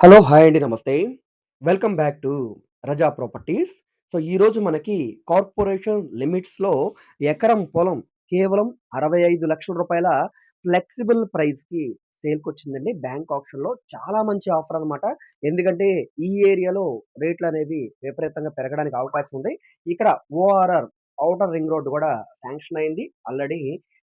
Hello! Hi అండి. నమస్తే. Welcome back to Raza properties. So, ఈరోజు మనకి కార్పొరేషన్ లిమిట్స్‌లో ఎకరం పొలం కేవలం అరవై ఐదు లక్షల రూపాయల ఫ్లెక్సిబుల్ ప్రైస్‌కి సేల్‌కొచ్చిందండి. బ్యాంక్ ఆప్షన్‌లో చాలా మంచి ఆఫర్ అనమాట. ఎందుకంటే ఈ ఏరియాలో రేట్లు అనేవి విపరీతంగా పెరగడానికి అవకాశం ఉంది. ఇక్కడ ఓఆర్ఆర్ ఔటర్ రింగ్ రోడ్ కూడా శాంక్షన్ అయింది. ఆల్రెడీ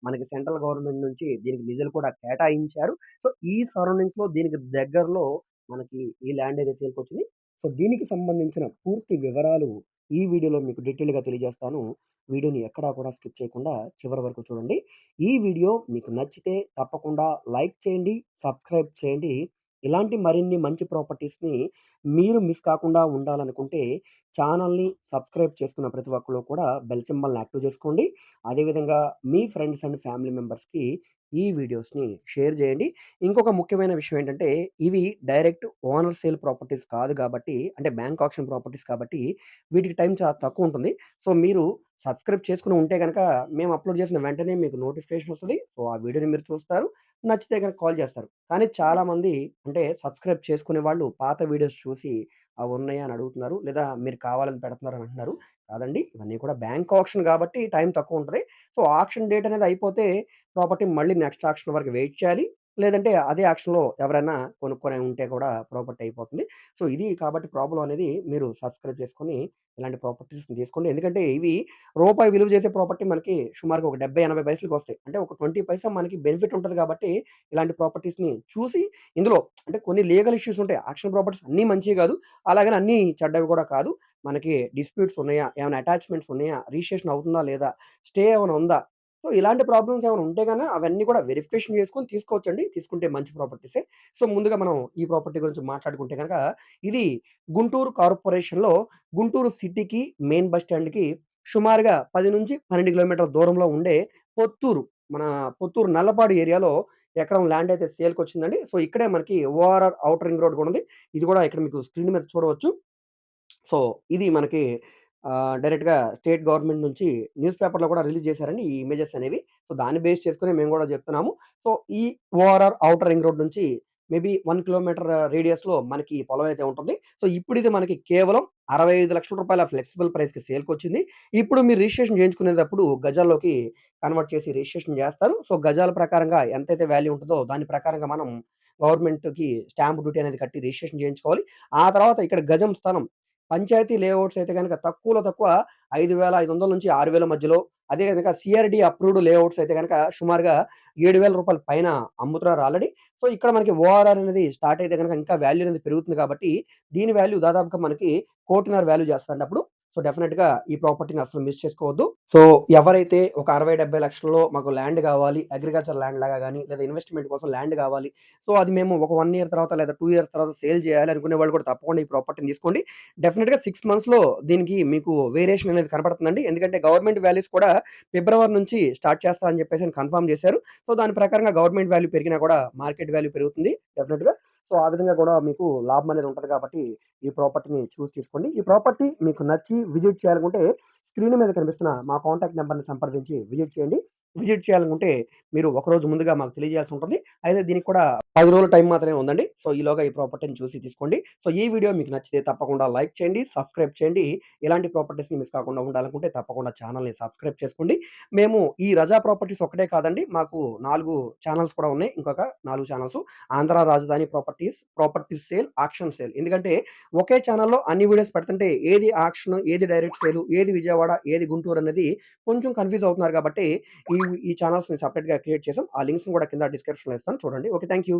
మనకి సెంట్రల్ గవర్నమెంట్ నుంచి దీనికి నిధులు కూడా కేటాయించారు. సో, ఈ సరౌండింగ్స్‌లో దీనికి దగ్గరలో మనకి ఈ ల్యాండ్ ఏదైతే సేల్‌కొచ్చింది. సో, దీనికి సంబంధించిన పూర్తి వివరాలు ఈ వీడియోలో మీకు డీటెయిల్‌గా తెలియజేస్తాను. వీడియోని ఎక్కడా కూడా స్కిప్ చేయకుండా చివరి వరకు చూడండి. ఈ వీడియో మీకు నచ్చితే తప్పకుండా లైక్ చేయండి, సబ్స్క్రైబ్ చేయండి. ఇలాంటి మరిన్ని మంచి ప్రాపర్టీస్‌ని మీరు మిస్ కాకుండా ఉండాలనుకుంటే ఛానల్‌ని సబ్స్క్రైబ్ చేసుకున్న ప్రతి ఒక్కరు కూడా బెల్ సింబల్‌ని యాక్టివ్ చేసుకోండి. అదేవిధంగా మీ ఫ్రెండ్స్ అండ్ ఫ్యామిలీ మెంబర్స్‌కి ఈ వీడియోస్‌ని షేర్ చేయండి. ఇంకొక ముఖ్యమైన విషయం ఏంటంటే ఇవి డైరెక్ట్ ఓనర్ సేల్ ప్రాపర్టీస్ కాదు కాబట్టి అంటే బ్యాంక్ ఆప్షన్ ప్రాపర్టీస్ కాబట్టి వీటికి టైం చాలా తక్కువ ఉంటుంది. సో, మీరు సబ్స్క్రైబ్ చేసుకుని ఉంటే కనుక మేము అప్‌లోడ్ చేసిన వెంటనే మీకు నోటిఫికేషన్ వస్తుంది సో, ఆ వీడియోని మీరు చూస్తారు. నచ్చితే గనక కాల్ చేస్తారు. కానీ చాలామంది అంటే సబ్స్క్రైబ్ చేసుకునే వాళ్ళు పాత వీడియోస్ చూసి అవి ఉన్నాయా అని అడుగుతున్నారు. లేదా మీరు కావాలని పెడుతున్నారని అంటున్నారు. కాదండి. ఇవన్నీ కూడా బ్యాంక్ ఆక్షన్ కాబట్టి టైం తక్కువ ఉంటది. సో, ఆక్షన్ డేట్ అనేది అయిపోతే ప్రాపర్టీ మళ్ళీ నెక్స్ట్ ఆక్షన్ వరకు వెయిట్ చేయాలి. లేదంటే అదే యాక్షన్లో ఎవరైనా కొనుక్కొని ఉంటే కూడా ప్రాపర్టీ అయిపోతుంది. సో, ఇది కాబట్టి ప్రాబ్లమ్ అనేది మీరు సబ్స్క్రైబ్ చేసుకొని ఇలాంటి ప్రాపర్టీస్‌ని తీసుకోండి. ఎందుకంటే ఇవి రూపాయి విలువ చేసే ప్రాపర్టీ మనకి సుమారుగా ఒక 70, 80 పైసలకొస్తాయి. అంటే ఒక 20 పైసా మనకి బెనిఫిట్ ఉంటది కాబట్టి ఇలాంటి ప్రాపర్టీస్‌ని చూసి ఇందులో అంటే కొన్ని లీగల్ ఇష్యూస్ ఉంటాయి. యాక్షన్ ప్రాపర్టీస్ అన్నీ మంచియి కాదు. అలాగని అన్నీ చెడ్డవి కూడా కాదు. మనకి డిస్ప్యూట్స్ ఉన్నాయా? ఏమైనా అటాచ్‌మెంట్స్ ఉన్నాయా? రిజిస్ట్రేషన్ అవుతుందా లేదా? స్టే ఏమైనా ఉందా? సో, ఇలాంటి ప్రాబ్లమ్స్ ఏమైనా ఉంటే కానీ అవన్నీ కూడా వెరిఫికేషన్ చేసుకొని తీసుకోవచ్చండి. తీసుకుంటే మంచి ప్రాపర్టీసే. సో, ముందుగా మనం ఈ ప్రాపర్టీ గురించి మాట్లాడుకుంటే గనక ఇది గుంటూరు కార్పొరేషన్‌లో గుంటూరు సిటీకి మెయిన్ బస్ స్టాండ్‌కి సుమారుగా 10-12 కిలోమీటర్ల దూరంలో ఉండే పొత్తూరు మన పొత్తూరు నల్లపాడు ఏరియాలో ఎకరం ల్యాండ్ అయితే సేల్కి వచ్చిందండి సో, ఇక్కడే మనకి ఓఆర్ఆర్ ఔటర్ రింగ్ రోడ్ కూడా ఉంది. ఇది కూడా ఇక్కడ మీకు స్క్రీన్ మీద చూడవచ్చు. సో, ఇది మనకి ఆహ్, డైరెక్ట్‌గా స్టేట్ గవర్నమెంట్ నుంచి న్యూస్ పేపర్‌లో కూడా రిలీజ్ చేశారండి ఈ ఇమేజెస్ అనేవి. సో, దాన్ని బేస్ చేసుకొని మేము కూడా చెప్తున్నాము. సో, ఈ ఓఆర్ఆర్ ఔటర్ రింగ్ రోడ్ నుంచి మేబీ 1 కిలోమీటర్ రేడియస్‌లో మనకి పొలం అయితే ఉంటుంది. సో, ఇప్పుడైతే మనకి కేవలం రూ. 65,00,000 ఫ్లెక్సిబుల్ ప్రైస్‌కి సేల్‌కొచ్చింది. ఇప్పుడు మీరు రిజిస్ట్రేషన్ చేయించుకునేటప్పుడు గజాల్లోకి కన్వర్ట్ చేసి రిజిస్ట్రేషన్ చేస్తారు. సో, గజాల ప్రకారంగా ఎంతైతే వాల్యూ ఉంటుందో దాని ప్రకారంగా మనం గవర్నమెంట్‌కి స్టాంప్ డ్యూటీ అనేది కట్టి రిజిస్ట్రేషన్ చేయించుకోవాలి. ఆ తర్వాత ఇక్కడ గజం స్థలం పంచాయతీ లేఅవుట్స్ అయితే గనక తక్కువలో తక్కువ 5,500 నుంచి ఆరు వేల మధ్యలో అదే కనుక సిఆర్డి అప్రూవ్డ్ లేఅవుట్స్ అయితే గనక సుమారుగా ఏడు వేల రూపాయల పైన అమ్ముతున్నారు ఆల్రెడీ. సో, ఇక్కడ మనకి ఓఆర్ఆర్ అనేది స్టార్ట్ అయితే గనక ఇంకా వాల్యూ అనేది పెరుగుతుంది కాబట్టి దీని వాల్యూ దాదాపుగా మనకి కోటిన్నర వాల్యూ చేస్తదండి అప్పుడు. సో, డెఫినెట్గా ఈ ప్రాపర్టీని అసలు మిస్ చేసుకోవద్దు. సో, ఎవరైతే ఒక 60, 70 లక్షల్లో మాకు ల్యాండ్ కావాలి అగ్రికల్చర్ ల్యాండ్ లాగా కానీ లేదా ఇన్వెస్ట్‌మెంట్ కోసం ల్యాండ్ కావాలి. సో, అది మేము ఒక వన్ ఇయర్ తర్వాత లేదా టూ ఇయర్స్ తర్వాత సేల్ చేయాలి అనుకునే వాళ్ళు కూడా తప్పకుండా ఈ ప్రాపర్టీని తీసుకోండి. డెఫినెట్గా సిక్స్ మంత్స్‌లో దీనికి మీకు వేరియేషన్ అనేది కనపడుతుందండి. ఎందుకంటే గవర్నమెంట్ వాల్యూస్ కూడా ఫిబ్రవరి నుంచి స్టార్ట్ చేస్తారని చెప్పేసి కన్ఫర్మ్ చేశారు. సో, దాని ప్రకారంగా గవర్నమెంట్ వాల్యూ పెరిగినా కూడా మార్కెట్ వాల్యూ పెరుగుతుంది డెఫినెట్గా సో, ఆ విధంగా కూడా మీకు లాభం అనేది ఉంటుంది కాబట్టి ఈ ప్రాపర్టీని చూస్ తీసుకోండి. ఈ ప్రాపర్టీ మీకు నచ్చి విజిట్ చేయాలనుకుంటే స్క్రీన్ మీద కనిపిస్తున్న మా కాంటాక్ట్ నెంబర్ని సంప్రదించి విజిట్ చేయండి. విజిట్ చేయాలనుకుంటే మీరు ఒకరోజు ముందుగా మాకు తెలియజేయాల్సి ఉంటుంది. అయితే దీనికి కూడా పది రోజుల టైం మాత్రమే ఉందండి. సో, ఈలోగా ఈ ప్రాపర్టీని చూసి తీసుకోండి. సో, ఈ వీడియో మీకు నచ్చితే తప్పకుండా లైక్ చేయండి, సబ్స్క్రైబ్ చేయండి. ఇలాంటి ప్రాపర్టీస్‌ని మిస్ కాకుండా ఉండాలనుకుంటే తప్పకుండా ఛానల్ని సబ్స్క్రైబ్ చేసుకోండి. మేము ఈ రజా ప్రాపర్టీస్ ఒకటే కాదండి. మాకు నాలుగు ఛానల్స్ కూడా ఉన్నాయి. ఇంకొక నాలుగు channels Andhra Rajadhani properties, properties sale, auction sale. ఎందుకంటే ఒకే ఛానల్లో అన్ని వీడియోస్ పెడుతుంటే ఏది ఆక్షన్, ఏది డైరెక్ట్ సేల్, ఏది విజయవాడ, ఏది గుంటూరు అనేది కొంచెం కన్‌ఫ్యూజ్ అవుతున్నారు కాబట్టి ఈ ఈ ఛానల్స్ని సపరేట్గా క్రియేట్ చేసాం. ఆ లింక్స్‌ని కూడా కింద డిస్క్రిప్షన్‌లో ఇస్తాను చూడండి. ఓకే. Thank you.